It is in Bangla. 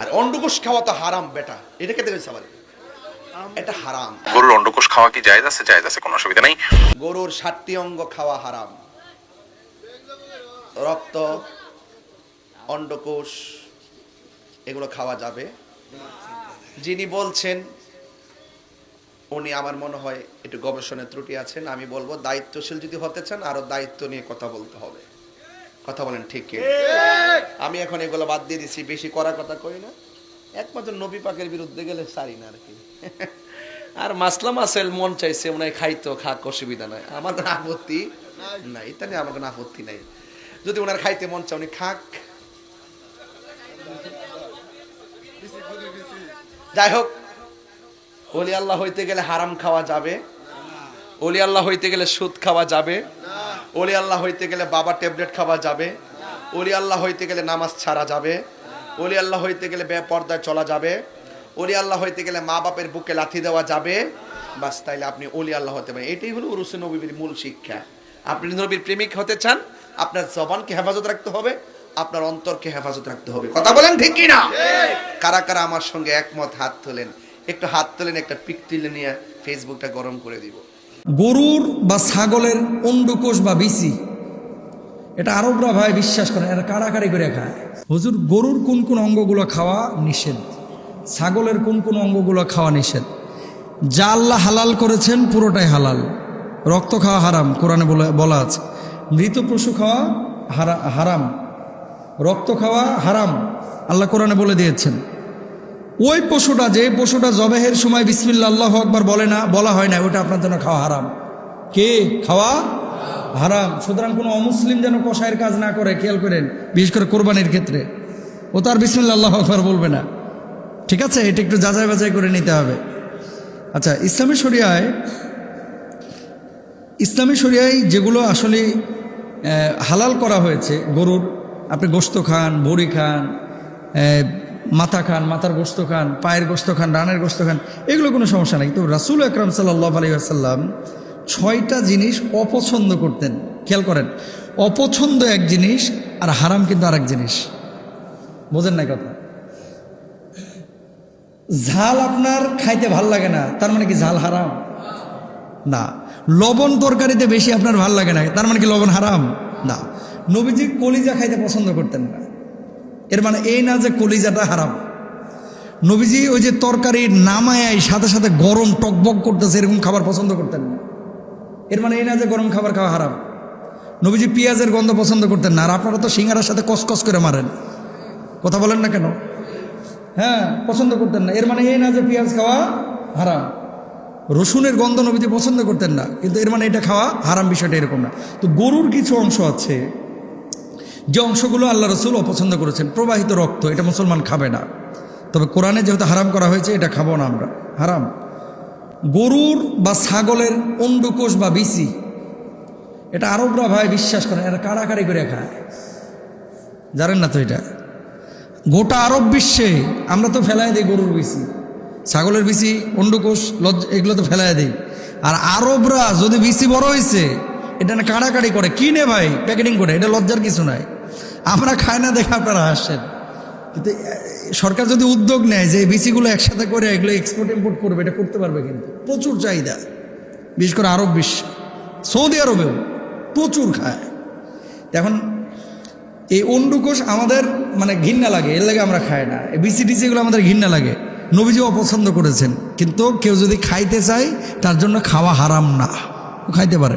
আর অন্ডকোষ খাওয়া তো হারাম বেটা। এটা খেতে গেছে আবার এটা হারাম। গরুর অন্ডকোষ খাওয়া কি জায়েজ আছে? জায়েজ আছে কোনো অসুবিধা নেই। গরুর ষাটটি অঙ্গ খাওয়া হারাম। রক্ত অন্ডকোষ এগুলো খাওয়া যাবে। যিনি বলছেন উনি আমার মনে হয় একটু গবেষণার ত্রুটি আছেন আমি বলব দায়িত্বশীল যদি হতে চান আরও দায়িত্ব নিয়ে কথা বলতে হবে। কথা বলেন ঠিক? আমি এখন এগুলো বাদ দিয়ে দিছি বেশি করা কথা কই না। একমাত্র নবী পাকের বিরুদ্ধে গেলে সারি না আর কি। আর মাসলা মাসেল মন চাইছে মনে হয় খাইতো খাক অসুবিধা নাই। আমার কোনো আপত্তি নাই এটা নিয়ে আমার কোনো আপত্তি নাই। যদি ওনার খাইতে মন চায় উনি খাক। যাই হোক অলি আল্লাহ হইতে গেলে হারাম খাওয়া যাবে। অলি আল্লাহ হইতে গেলে সুদ খাওয়া যাবে। অলি আল্লাহ হইতে গেলে বাবা ট্যাবলেট খাওয়া যাবে অলি আল্লাহ হইতে গেলে নামাজ ছাড়া যাবে অলি আল্লাহ হইতে গেলে বেপর্দায় চলা যাবে অলি আল্লাহ হইতে গেলে মা বাপের বুকে লাথি দেওয়া যাবে। বাস তাইলে আপনি অলি আল্লাহ হতে পারেন। এটাই হলো উরুসে নবীর মূল শিক্ষা। আপনি নবীর প্রেমিক হতে চান, আপনার জবানকে হেফাজত রাখতে হবে, আপনার অন্তরকে হেফাজত রাখতে হবে। কথা বলেন ঠিক কি না কারা কারা আমার সঙ্গে একমত হাত তোলেন, একটু হাত তোলেন, একটা পিক তুলে নিয়ে ফেসবুকটা গরম করে দিব। গরুর বা ছাগলের অন্ডকোষ বা বিচি। এটা আরবরা ভাই বিশ্বাস করে এটা কাড়াকাড়ি করে খায়। হুজুর, গরুর কোন কোন অঙ্গগুলো খাওয়া নিষেধ? ছাগলের কোন কোন অঙ্গগুলো খাওয়া নিষেধ? যা আল্লাহ হালাল করেছেন পুরোটাই হালাল। রক্ত খাওয়া হারাম, কোরআনে বলে আছে। মৃত পশু খাওয়া হারা, হারাম। রক্ত খাওয়া হারাম, আল্লাহ কোরআনে বলে দিয়েছেন। ওই পশুটা যে পশুটা জবেহের সময় বিসমিল্লা আল্লাহ আকবার বলে না, বলা হয় না ওটা আপনার জন্য খাওয়া হারাম। কে? খাওয়া হারাম। সুতরাং কোনো অমুসলিম যেন কষায়ের কাজ না করে, খেয়াল করেন, বিশেষ করে কোরবানির ক্ষেত্রে। ও তার বিসমিল্লা আল্লাহ আকবার বলবে না। ঠিক আছে? এটা একটু যাচাই বাছাই করে নিতে হবে। আচ্ছা ইসলামী শরিয়ায় ইসলামী শরিয়ায় যেগুলো আসলে হালাল করা হয়েছে, গরুর, আপনি গোস্ত খান ভুড়ি খান মাথা খান, মাথার গোস্ত খান, পায়ের গোস্ত খান, রানের গোস্ত খান, এগুলো কোনো সমস্যা নাই। তো রাসুল আকরাম সাল্লাহ আলী আসাল্লাম ছয়টা জিনিস অপছন্দ করতেন। খেয়াল করেন, অপছন্দ এক জিনিস আর হারাম কিন্তু আরেক জিনিস। বোঝেন নাই কথা? ঝাল আপনার খাইতে ভালো লাগে না, তার মানে কি ঝাল হারাম? না। লবণ তরকারিতে বেশি আপনার ভালো লাগে না, তার মানে কি লবণ হারাম? না। নবীজি কলিজা খাইতে পছন্দ করতেন না। এর মানে এই না যে কলিজাটা হারাম। নবীজি ওই যে তরকারি নামায় সাথে সাথে গরম টকবক করতেছে, এরকম খাবার পছন্দ করতেন না। এর মানে এই না যে গরম খাবার খাওয়া হারাম। নবীজি পেঁয়াজের গন্ধ পছন্দ করতেন না, আর আপনারা তো সিঙ্গারার সাথে কসকস করে মারেন। কথা বলেন না কেন? হ্যাঁ পছন্দ করতেন না। এর মানে এই না যে পেঁয়াজ খাওয়া হারাম। রসুনের গন্ধ নবীজি পছন্দ করতেন না, কিন্তু এর মানে এটা খাওয়া হারাম বিষয়টা এরকম না। তো গরুর কিছু অংশ আছে যে অংশগুলো আল্লাহ রসুল অপছন্দ করেছেন, প্রবাহিত রক্ত, এটা মুসলমান খাবে না। তবে কোরআনে যেহেতু হারাম করা হয়েছে, এটা খাব না আমরা। হারাম। গরুর বা ছাগলের অন্ডকোষ বা বিচি, এটা আরবরা ভাই বিশ্বাস করে এরা কাড়াকাড়ি করে খায়। জানেন না তো এটা? গোটা আরব বিশ্বে আমরা তো ফেলায় দিই গরুর বিচি। ছাগলের বিচি, অন্ডকোষ, লজ্জ, এগুলো তো ফেলায় দিই। আর আরবরা যদি বিচি বড় হয়েছে এটা না কাড়াকাড়ি করে। কিনে ভাই, প্যাকেটিং করে, এটা লজ্জার কিছু নাই। আমরা খাই না দেখে আপনারা হাসেন কিন্তু সরকার যদি উদ্যোগ নেয় যে বিচিগুলো একসাথে করে এগুলো এক্সপোর্ট ইম্পোর্ট করবে, এটা করতে পারবে কিন্তু। প্রচুর চাহিদা। বিশেষ করে আরব বিশ্বে। সৌদি আরবেও প্রচুর খায়। এখন, এই অন্ডুকোষ আমাদের মানে ঘৃণা লাগে, এর লাগে আমরা খাই না। এই বিসি টিসিগুলো আমাদের ঘৃণা লাগে। নবীজি অপছন্দ করেছেন। কিন্তু কেউ যদি খাইতে চায়, তার জন্য খাওয়া হারাম না। খাইতে পারে।